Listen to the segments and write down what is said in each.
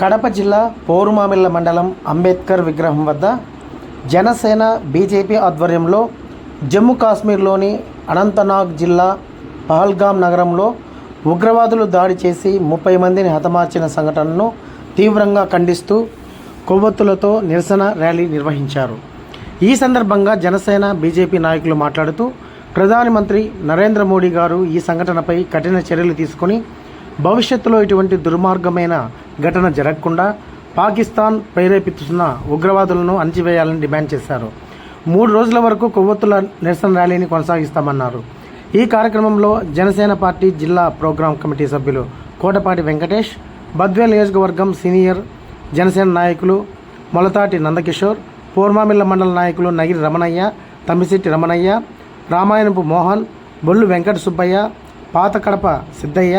కడప జిల్లా పోరుమామిళ్ళ మండలం అంబేద్కర్ విగ్రహం వద్ద జనసేన బీజేపీ ఆధ్వర్యంలో జమ్మూ కాశ్మీర్లోని అనంతనాగ్ జిల్లా పహల్గాం నగరంలో ఉగ్రవాదులు దాడి చేసి ముప్పై మందిని హతమార్చిన సంఘటనను తీవ్రంగా ఖండిస్తూ కొవ్వొత్తులతో నిరసన ర్యాలీ నిర్వహించారు. ఈ సందర్భంగా జనసేన బీజేపీ నాయకులు మాట్లాడుతూ ప్రధానమంత్రి నరేంద్ర మోడీ గారు ఈ సంఘటనపై కఠిన చర్యలు తీసుకుని భవిష్యత్తులో ఇటువంటి దుర్మార్గమైన ఘటన జరగకుండా పాకిస్తాన్ ప్రేరేపిస్తున్న ఉగ్రవాదులను అణచివేయాలని డిమాండ్ చేశారు. మూడు రోజుల వరకు కొవ్వొత్తుల నిరసన ర్యాలీని కొనసాగిస్తామన్నారు. ఈ కార్యక్రమంలో జనసేన పార్టీ జిల్లా ప్రోగ్రాం కమిటీ సభ్యులు కోటపాటి వెంకటేష్ బద్వేల్ నియోజకవర్గం సీనియర్ జనసేన నాయకులు మొలతాటి నందకిషోర్ పూర్మామిల్ల మండల నాయకులు నగిరి రమణయ్య తమ్మిశెట్టి రమణయ్య రామాయణపు మోహన్ బొల్లు వెంకట సుబ్బయ్య పాతకడప సిద్ధయ్య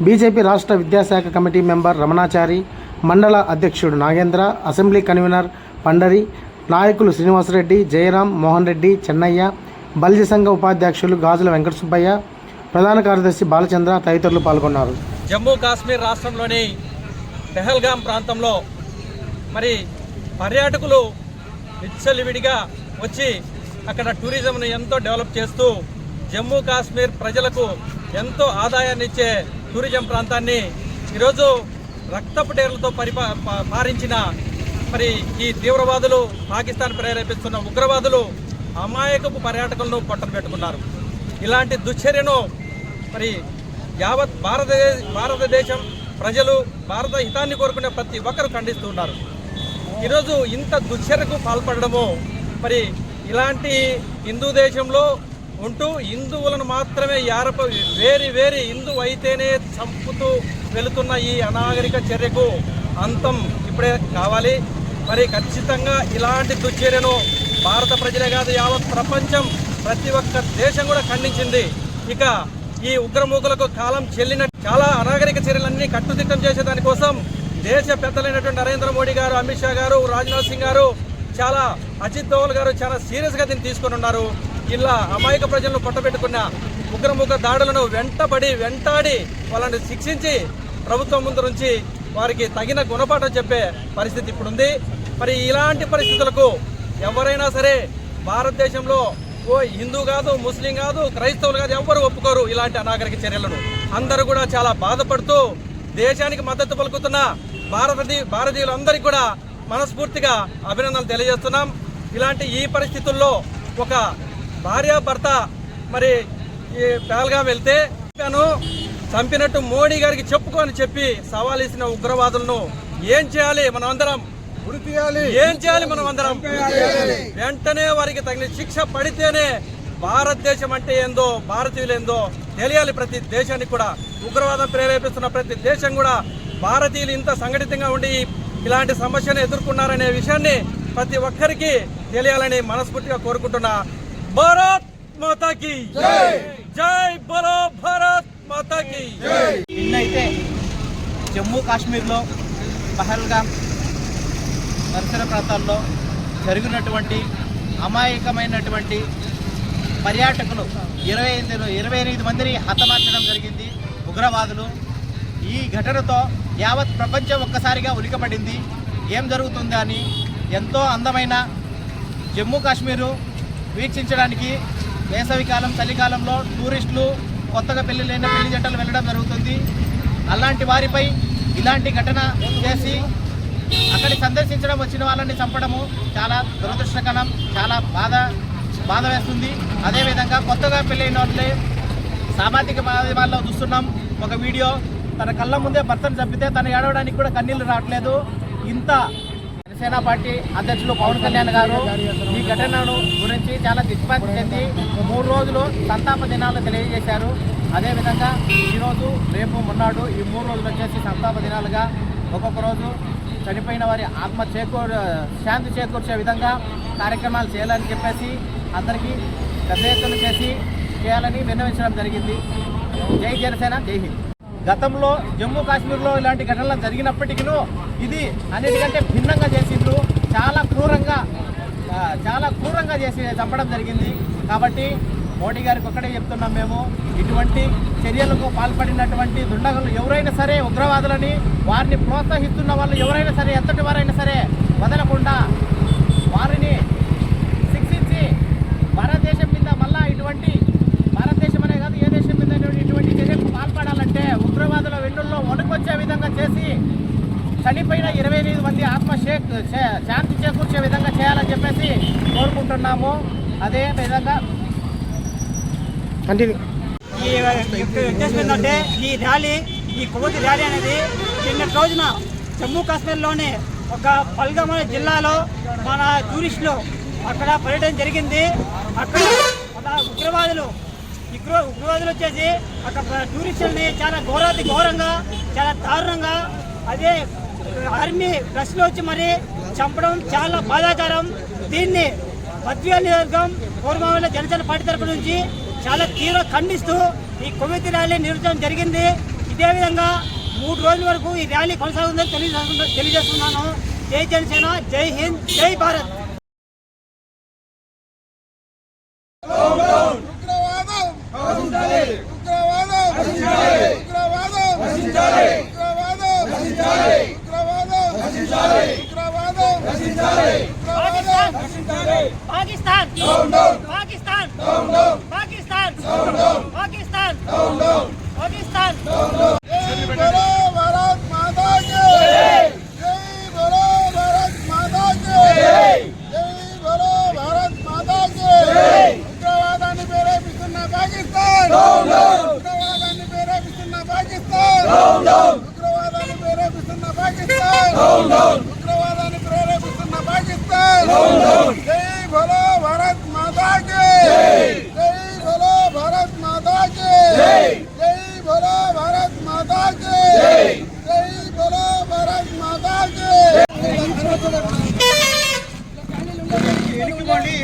బీజేపీ రాష్ట్ర విద్యాశాఖ కమిటీ మెంబర్ రమణాచారి మండల అధ్యక్షుడు నాగేంద్ర అసెంబ్లీ కన్వీనర్ పండరి నాయకులు శ్రీనివాసరెడ్డి జయరాం మోహన్ రెడ్డి చెన్నయ్య బల్జి సంఘ ఉపాధ్యక్షులు గాజుల వెంకట సుబ్బయ్య ప్రధాన కార్యదర్శి బాలచంద్ర తదితరులు పాల్గొన్నారు. జమ్మూ కాశ్మీర్ రాష్ట్రంలోని పెహల్గాం ప్రాంతంలో మరి పర్యాటకులు విచ్చలివిడిగా వచ్చి అక్కడ టూరిజంను ఎంతో డెవలప్ చేస్తూ జమ్మూ కాశ్మీర్ ప్రజలకు ఎంతో ఆదాయాన్ని ఇచ్చే టూరిజం ప్రాంతాన్ని ఈరోజు రక్తపు డేర్లతో పరిపా పారించిన మరి ఈ తీవ్రవాదులు పాకిస్తాన్ ప్రేరేపిస్తున్న ఉగ్రవాదులు అమాయకపు పర్యాటకులను పట్టం పెట్టుకున్నారు. ఇలాంటి దుశ్చర్యను మరి యావత్ భారతదేశ భారతదేశం ప్రజలు భారత హితాన్ని కోరుకునే ప్రతి ఒక్కరు ఖండిస్తూ ఉన్నారు. ఈరోజు ఇంత దుశ్చర్యకు పాల్పడము మరి ఇలాంటి హిందూ దేశంలో ఉంటూ హిందువులను మాత్రమే యారప వేరి వేరి హిందూ అయితేనే చంపుతూ వెళుతున్న ఈ అనాగరిక చర్యకు అంతం ఇప్పుడే కావాలి. మరి ఖచ్చితంగా ఇలాంటి దుశ్చర్యను భారత ప్రజలే కాదు యావత్ ప్రపంచం ప్రతి ఒక్క దేశం కూడా ఖండించింది. ఇక ఈ ఉగ్రమూకలకు కాలం చెల్లిన చాలా అనాగరిక చర్యలన్నీ కట్టుదిట్టం చేసే దానికోసం దేశ పెద్దలైనటువంటి నరేంద్ర మోడీ గారు అమిత్ షా గారు రాజ్నాథ్ సింగ్ గారు చాలా అజిత్ దోవల్ గారు చాలా సీరియస్గా దీన్ని తీసుకొని ఉన్నారు. జిల్లా అమాయక ప్రజలను పట్టబెట్టుకున్న ఉగ్రముఖ దాడులను వెంటబడి వెంటాడి వాళ్ళని శిక్షించి ప్రభుత్వం ముందు నుంచి వారికి తగిన గుణపాఠం చెప్పే పరిస్థితి ఇప్పుడుంది. మరి ఇలాంటి పరిస్థితులకు ఎవరైనా సరే భారతదేశంలో ఓ హిందూ కాదు ముస్లిం కాదు క్రైస్తవులు కాదు ఎవరు ఒప్పుకోరు ఇలాంటి అనాగరిక చర్యలను. అందరూ కూడా చాలా బాధపడుతూ దేశానికి మద్దతు పలుకుతున్న భారతీ భారతీయులందరికీ కూడా మనస్ఫూర్తిగా అభినందనలు తెలియజేస్తున్నాం. ఇలాంటి ఈ పరిస్థితుల్లో ఒక భార్యాభర్త మరి ఈ పేల్గా వెళ్తే తను చంపినట్టు మోడీ గారికి చెప్పుకొని చెప్పి సవాల్ ఇసిన ఉగ్రవాదులను ఏం చేయాలి మనం అందరం ఏం చేయాలి మనం అందరం వెంటనే వారికి తగిన శిక్ష పడితేనే భారతదేశం అంటే ఏందో భారతీయులు ఏందో తెలియాలి ప్రతి దేశానికి కూడా. ఉగ్రవాదం ప్రేరేపిస్తున్న ప్రతి దేశం కూడా భారతీయులు ఇంత సంఘటితంగా ఉండి ఇలాంటి సమస్యను ఎదుర్కొన్నారనే విషయాన్ని ప్రతి ఒక్కరికి తెలియాలని మనస్ఫూర్తిగా కోరుకుంటున్నా. భారత్ మాతాకి జై బలో భారత్ మాతాకి నిన్నైతే జమ్మూ కాశ్మీర్లో పహల్గాం పరిసర ప్రాంతాల్లో జరిగినటువంటి అమాయకమైనటువంటి పర్యాటకులు ఇరవై ఎనిమిది ఇరవై ఎనిమిది మందిని హతమార్చడం జరిగింది. ఉగ్రవాదులు. ఈ ఘటనతో యావత్ ప్రపంచం ఒక్కసారిగా ఉలికపడింది. ఏం జరుగుతుందా అని ఎంతో అందమైన జమ్మూ కాశ్మీరు వీక్షించడానికి వేసవికాలం చలికాలంలో టూరిస్టులు కొత్తగా పెళ్ళి లేని పెళ్ళి జంటలు వెళ్ళడం జరుగుతుంది. అలాంటి వారిపై ఇలాంటి ఘటన చేసి అక్కడి సందర్శించడం వచ్చిన వాళ్ళని చంపడము చాలా దురదృష్టకరం చాలా బాధ బాధ వేస్తుంది. అదేవిధంగా కొత్తగా పెళ్ళైన వాళ్ళే సామాజిక మాధ్యమాల్లో చూస్తున్నాం. ఒక వీడియో తన కళ్ళ ముందే భర్తను చంపితే తను ఏడవడానికి కూడా కన్నీళ్ళు రావట్లేదు. ఇంత జనసేన పార్టీ అధ్యక్షులు పవన్ కళ్యాణ్ గారు ఘటనను గురించి చాలా దిగ్భ్రాంతి చెంది మూడు రోజులు సంతాప దినాలు తెలియజేశారు. అదేవిధంగా ఈరోజు రేపు మొన్నాడు ఈ మూడు రోజులు వచ్చేసి సంతాప దినాలుగా ఒక్కొక్క రోజు చనిపోయిన వారి ఆత్మ చేకూరు శాంతి చేకూర్చే విధంగా కార్యక్రమాలు చేయాలని చెప్పేసి అందరికీ పెద్ద చేసి చేయాలని విన్నవించడం జరిగింది. జై జనసేన జై హింద్. గతంలో జమ్మూ కాశ్మీర్లో ఇలాంటి ఘటనలు జరిగినప్పటికీ ఇది అన్నిటికంటే భిన్నంగా చేసిండ్రు. చాలా క్రూరంగా ఆ, చేసి చంపడం జరిగింది. కాబట్టి మోడీ గారికి ఒక్కడే చెప్తున్నాం మేము ఇటువంటి చర్యలకు పాల్పడినటువంటి దుండగులు ఎవరైనా సరే ఉగ్రవాదులని వారిని ప్రోత్సహిస్తున్న వాళ్ళు ఎవరైనా సరే ఎంతటి వారైనా సరే వదలకుండా వారిని శిక్షించి భారతదేశం మీద మళ్ళా ఇటువంటి భారతదేశం అనే కాదు ఏ దేశం మీద ఇటువంటి చర్యలకు పాల్పడాలంటే ఉగ్రవాదుల వెన్నుల్లో వణుకొచ్చే విధంగా చేసి చనిపోయిన ఇరవై ఎనిమిది మంది ఆత్మ షేక్ శా- శాంతి చేకూర్చే విధంగా చేయాలని చెప్పేసి కోరుకుంటున్నాము అదే విధంగా ఈ ఉద్దేశం ఏంటంటే ఈ ర్యాలీ ఈ కొవ్వొత్తి ర్యాలీ అనేది నిన్నటి రోజున జమ్మూ కాశ్మీర్లోని ఒక పల్గమ జిల్లాలో మన టూరిస్టులు అక్కడ పర్యటన జరిగింది. అక్కడ ఉగ్రవాదులు ఉగ్ర ఉగ్రవాదులు వచ్చేసి అక్కడ టూరిస్టులని చాలా ఘోరాతి ఘోరంగా చాలా దారుణంగా అదే ఆర్మీ డ్రెస్లో వచ్చి మరి చంపడం చాలా బాధాకరం. దీన్ని మధ్యాహ్న నియోజకవర్గం పూర్వమావిల జనసేన పార్టీ తరపు నుంచి చాలా తీవ్ర ఖండిస్తూ ఈ కొవ్వెత్తి ర్యాలీ నిర్వహించడం జరిగింది. ఇదే విధంగా మూడు రోజుల వరకు ఈ ర్యాలీ కొనసాగుతుందని తెలియజేస్తున్నా- తెలియజేస్తున్నాను. జై జనసేన జై హింద్ జై భారత్ ఉగ్రవాదం ఉగ్రవాదం ఉగ్రవాదం ఉగ్రవాదం ఉగ్రవాదం ఉగ్రవాదం పాకిస్తాన్. పాకిస్తాన్. పాకిస్తాన్. పాకిస్తాన్. పాకిస్తాన్. భారత్ మాతా జై బలో భారత్ మాతా జై బలో భారత్ మాతా కి ఉగ్రవాదాన్ని ప్రేరేపిస్తున్న పాకిస్తాన్ ఉగ్రవాదాన్ని ప్రేరేపిస్తున్న పాకిస్తాన్ ఉగ్రవాదాన్ని ప్రేరేపిస్తున్న పాకిస్తాన్ ఉగ్రవాదాన్ని ప్రేరేపిస్తున్న పాకిస్తాన్ జై బలో భారత్ మాతా కి జై బలో భారత్ మాతా కి జై బలో భారత్ మాతా కి జై బలో భారత్ మాతా కి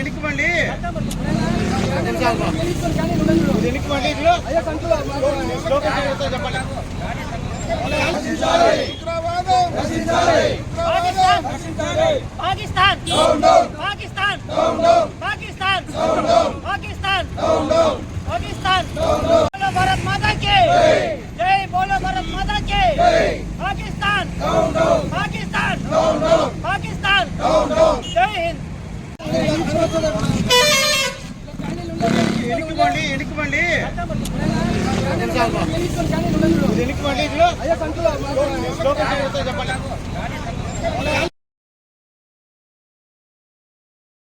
ఎనికిమండి ఇదిలో? చెప్పండి పాకిస్తాన్. పాకిస్తాన్ పాకిస్తాన్ పాకిస్తాన్ బోలో భారత్ మాతా కి జై బోలో భారత్ మాతా కి పాకిస్తాన్ పాకిస్తాన్ పాకిస్తాన్ జై హింద్ ఎనికిమండి ఎనికిమండి ఇదిలో చెప్పండి.